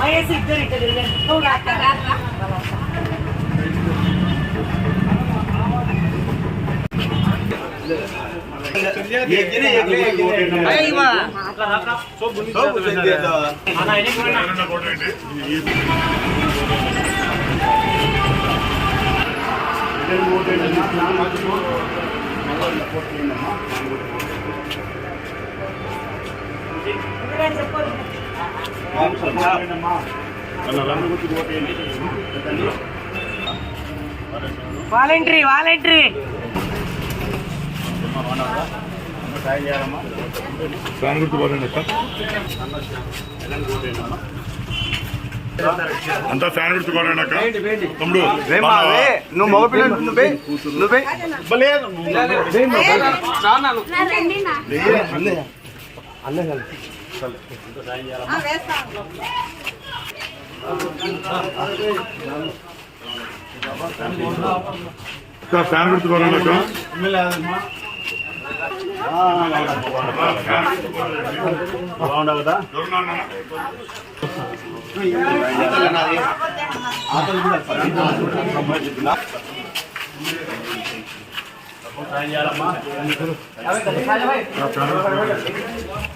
ಮೈಸೂರು ಇದ್ದಾರೆ ಇದ್ದಾರೆ ನೋಡಿ ಆಗ್ತಾರೆ போட்டு వాలంటరీ వాలంటరీ. సార్ అంతా ఫ్యాన్ అక్క. తమ్ముడు నువ్వు మగపిల్ల నువ్వే నువ్వే. సార్ ఫ్యాన్ గుర్తు పోరండి అక్క బాగుండవు కదా? ఆ,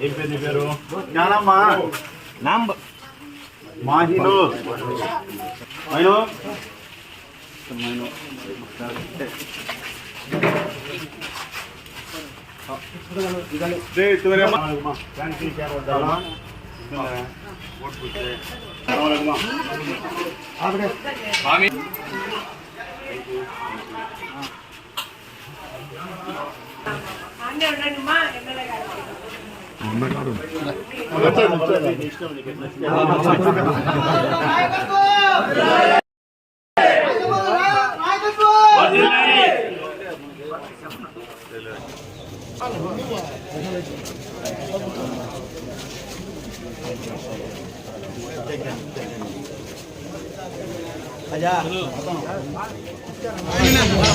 ఏం పేరు నీ పేరు? జ్ఞానమ్మా. మాహిను. మైను మైను అన్నీ ఉండండి మా ఎమ్మెల్యే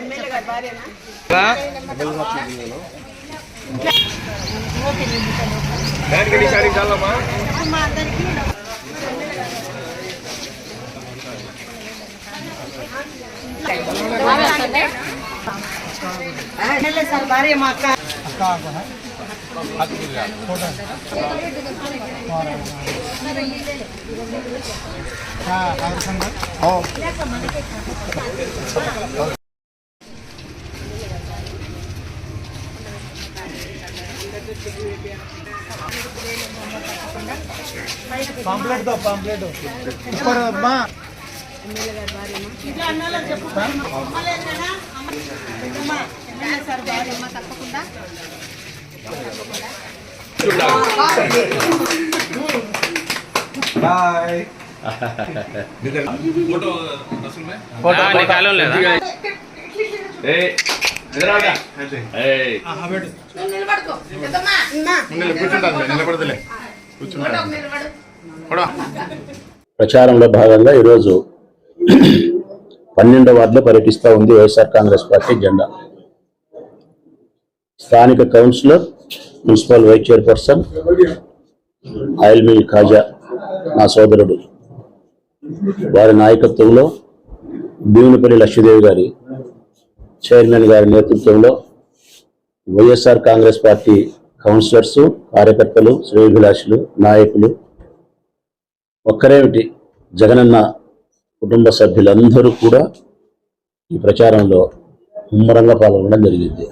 ఇష్టంగా కూడా ఏమంటారు మీకు రేటింగ్ పాంప్లెట్తో పాంప్లెట్ ఇప్పుడు అమ్మా తప్పకుండా భార్య మా అక్క నిలబడదులే. ప్రచారంలో భాగంగా ఈరోజు పన్నెండవ వార్డులో పర్యటిస్తూ ఉంది వైఎస్ఆర్ కాంగ్రెస్ పార్టీ జెండా. స్థానిక councillor municipal vice chairperson oil mill Khaja నా సోదరుడు. వారి నాయకత్వంలో భీమునిపల్లి లక్ష్మీదేవి గారి చైర్మన్ గారి నేతృత్వంలో వైఎస్ఆర్ కాంగ్రెస్ పార్టీ కౌన్సిలర్స్ కార్యకర్తలు శ్రేయోభిలాషులు నాయకులు. ఒక్కరేమిటి జగనన్న కుటుంబ సభ్యులందరూ కూడా ఈ ప్రచారంలో ముమ్మరంగా పాల్గొనడం జరిగింది.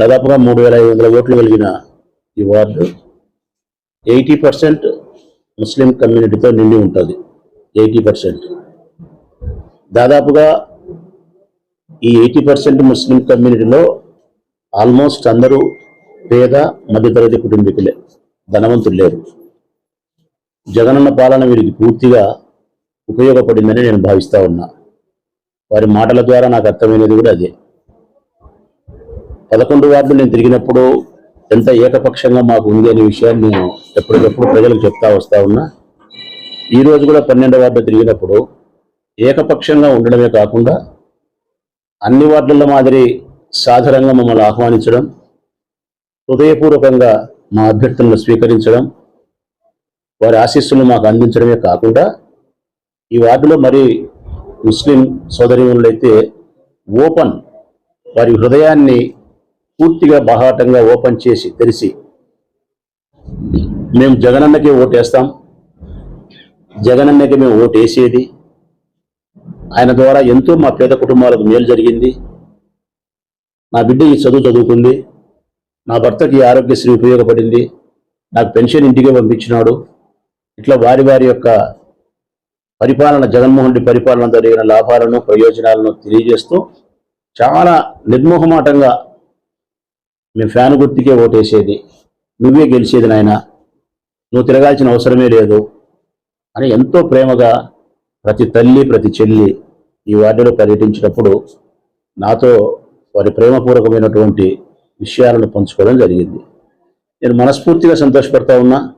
దాదాపుగా మూడు వేల ఐదు వందల ఓట్లు కలిగిన ఈ వార్డు ఎయిటీ పర్సెంట్ ముస్లిం కమ్యూనిటీతో నిండి ఉంటుంది. Eighty percent. దాదాపుగా ఈ ఎయిటీ పర్సెంట్ ముస్లిం కమ్యూనిటీలో ఆల్మోస్ట్ అందరూ పేద మధ్యతరగతి కుటుంబీకులే ధనవంతులు లేరు. జగనన్న పాలన వీరికి పూర్తిగా ఉపయోగపడిందని నేను భావిస్తా ఉన్నా. వారి మాటల ద్వారా నాకు అర్థమైనది కూడా అదే. పదకొండు వార్డులు నేను తిరిగినప్పుడు ఎంత ఏకపక్షంగా మాకు ఉంది అనే విషయాన్ని నేను ఎప్పటికప్పుడు ప్రజలకు చెప్తా వస్తా ఉన్నా. ఈరోజు కూడా పన్నెండు వార్డు తిరిగినప్పుడు ఏకపక్షంగా ఉండడమే కాకుండా అన్ని వార్డుల మాదిరి సాధారణంగా మమ్మల్ని ఆహ్వానించడం హృదయపూర్వకంగా మా అభ్యర్థులను స్వీకరించడం వారి ఆశీస్సులు మాకు అందించడమే కాకుండా ఈ వార్డులో మరి ముస్లిం సోదరిములైతే ఓపెన్ వారి హృదయాన్ని పూర్తిగా బహాటంగా ఓపెన్ చేసి తెలిసి మేము జగనన్నకే ఓటేస్తాం. జగనన్నకి మేము ఓటేసేది. ఆయన ద్వారా ఎంతో మా పేద కుటుంబాలకు మేలు జరిగింది. నా బిడ్డ ఈ చదువు చదువుకుంది. నా భర్తకి ఆరోగ్యశ్రీ ఉపయోగపడింది. నాకు పెన్షన్ ఇంటికే పంపించినాడు. ఇట్లా వారి వారి యొక్క పరిపాలన జగన్మోహన్ రెడ్డి పరిపాలన జరిగిన లాభాలను ప్రయోజనాలను తెలియజేస్తూ చాలా నిర్మోహమాటంగా మేము ఫ్యాన్ గుర్తుకే ఓటేసేది. నువ్వే గెలిచేది నాయన. నువ్వు తిరగాల్సిన అవసరమే లేదు. అని ఎంతో ప్రేమగా ప్రతి తల్లి ప్రతి చెల్లి ఈ వార్డులో పర్యటించినప్పుడు నాతో వారి ప్రేమపూర్వకమైనటువంటి విషయాలను పంచుకోవడం జరిగింది. నేను మనస్ఫూర్తిగా సంతోషపడతా ఉన్నా.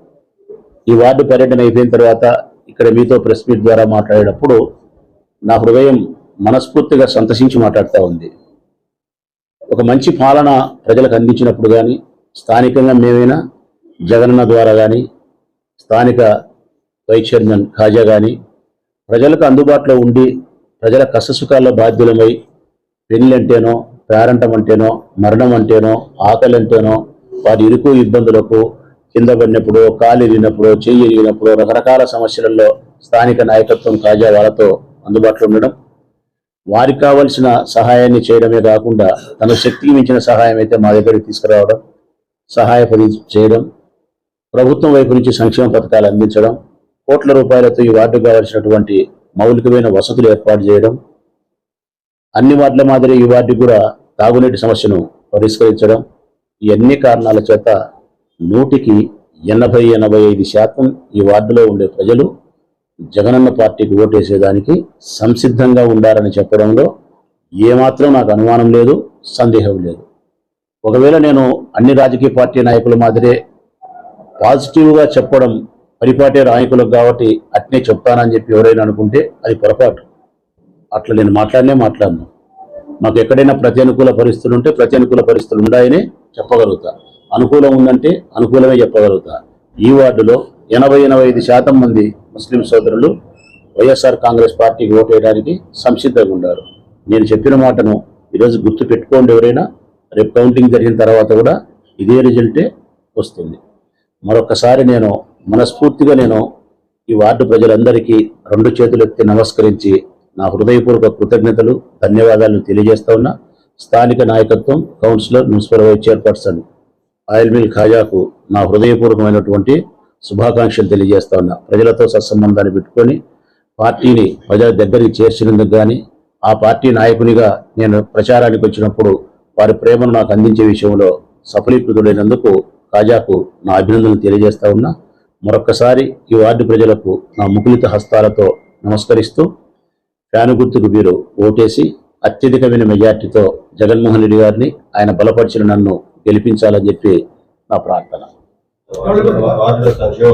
ఈ వార్డు పర్యటన అయిపోయిన తర్వాత ఇక్కడ మీతో ప్రెస్ మీట్ ద్వారా మాట్లాడేటప్పుడు నా హృదయం మనస్ఫూర్తిగా సంతసించి మాట్లాడుతూ ఉంది. ఒక మంచి పాలన ప్రజలకు అందించినప్పుడు కానీ స్థానికంగా మేమైనా జగనన్న ద్వారా కానీ స్థానిక వైస్ చైర్మన్ ఖాజా కానీ ప్రజలకు అందుబాటులో ఉండి ప్రజల కష్టసుఖాల్లో బాధ్యులమై పెళ్ళంటేనో అంటేనో పేరంటం అంటేనో మరణం అంటేనో ఆకలి అంటేనో వారి ఇరుకు ఇబ్బందులకు కింద పడినప్పుడు కాలు ఇరిగినప్పుడు చెయ్యి ఇరిగినప్పుడు రకరకాల సమస్యలలో స్థానిక నాయకత్వం కాజా వాళ్ళతో అందుబాటులో ఉండడం వారికి కావలసిన సహాయాన్ని చేయడమే కాకుండా తన శక్తికి మించిన సహాయం అయితే మా దగ్గరికి తీసుకురావడం సహాయపడి చేయడం ప్రభుత్వం వైపు నుంచి సంక్షేమ పథకాలు అందించడం కోట్ల రూపాయలతో ఈ వార్డుకు కావాల్సినటువంటి మౌలికమైన వసతులు ఏర్పాటు చేయడం అన్ని వార్డుల మాదిరి ఈ వార్డు కూడా తాగునీటి సమస్యను పరిష్కరించడం ఈ అన్ని కారణాల చేత నూటికి ఎనభై ఎనభై ఐదు శాతం ఈ వార్డులో ఉండే ప్రజలు జగనన్న పార్టీకి ఓటేసేదానికి సంసిద్ధంగా ఉండాలని చెప్పడంలో ఏమాత్రం నాకు అనుమానం లేదు సందేహం లేదు. ఒకవేళ నేను అన్ని రాజకీయ పార్టీ నాయకుల మాదిరే పాజిటివ్గా చెప్పడం పరిపాటే నాయకులకు కాబట్టి అట్నే చెప్తానని చెప్పి ఎవరైనా అనుకుంటే అది పొరపాటు. అట్లా నేను మాట్లాడినే మాట్లాడను. మాకు ఎక్కడైనా ప్రతి అనుకూల పరిస్థితులు ఉంటే ప్రతి అనుకూల పరిస్థితులు ఉన్నాయని చెప్పగలుగుతా. అనుకూలం ఉందంటే అనుకూలమే చెప్పగలుగుతా. ఈ వార్డులో ఎనభై ఎనభై ఐదు శాతం మంది ముస్లిం సోదరులు వైఎస్ఆర్ కాంగ్రెస్ పార్టీకి ఓటు వేయడానికి సంసిద్ధంగా ఉన్నారు. నేను చెప్పిన మాటను ఈరోజు గుర్తు పెట్టుకోండి ఎవరైనా. రేపు కౌంటింగ్ జరిగిన తర్వాత కూడా ఇదే రిజల్టే వస్తుంది. మరొకసారి నేను మనస్ఫూర్తిగా నేను ఈ వార్డు ప్రజలందరికీ రెండు చేతులు ఎత్తి నమస్కరించి నా హృదయపూర్వక కృతజ్ఞతలు ధన్యవాదాలు తెలియజేస్తా ఉన్నా. స్థానిక నాయకత్వం councillor municipal vice chairperson oil mill ఖాజాకు నా హృదయపూర్వకమైనటువంటి శుభాకాంక్షలు తెలియజేస్తా ఉన్నా. ప్రజలతో సత్సంబంధాన్ని పెట్టుకొని పార్టీని ప్రజల దగ్గరికి చేర్చినందుకు కానీ ఆ పార్టీ నాయకునిగా నేను ప్రచారానికి వచ్చినప్పుడు వారి ప్రేమను నాకు అందించే విషయంలో సఫలీకృతుడైనందుకు కాజాకు నా అభినందనలు తెలియజేస్తా ఉన్నా. మరొక్కసారి ఈ వార్డు ప్రజలకు నా ముకులిత హస్తాలతో నమస్కరిస్తూ ఫ్యాను గుర్తుకు మీరు ఓటేసి అత్యధికమైన మెజార్టీతో జగన్మోహన్ రెడ్డి గారిని ఆయన బలపరిచిన నన్ను గెలిపించాలని చెప్పి నా ప్రార్థన. వార్డులో సంక్షేమ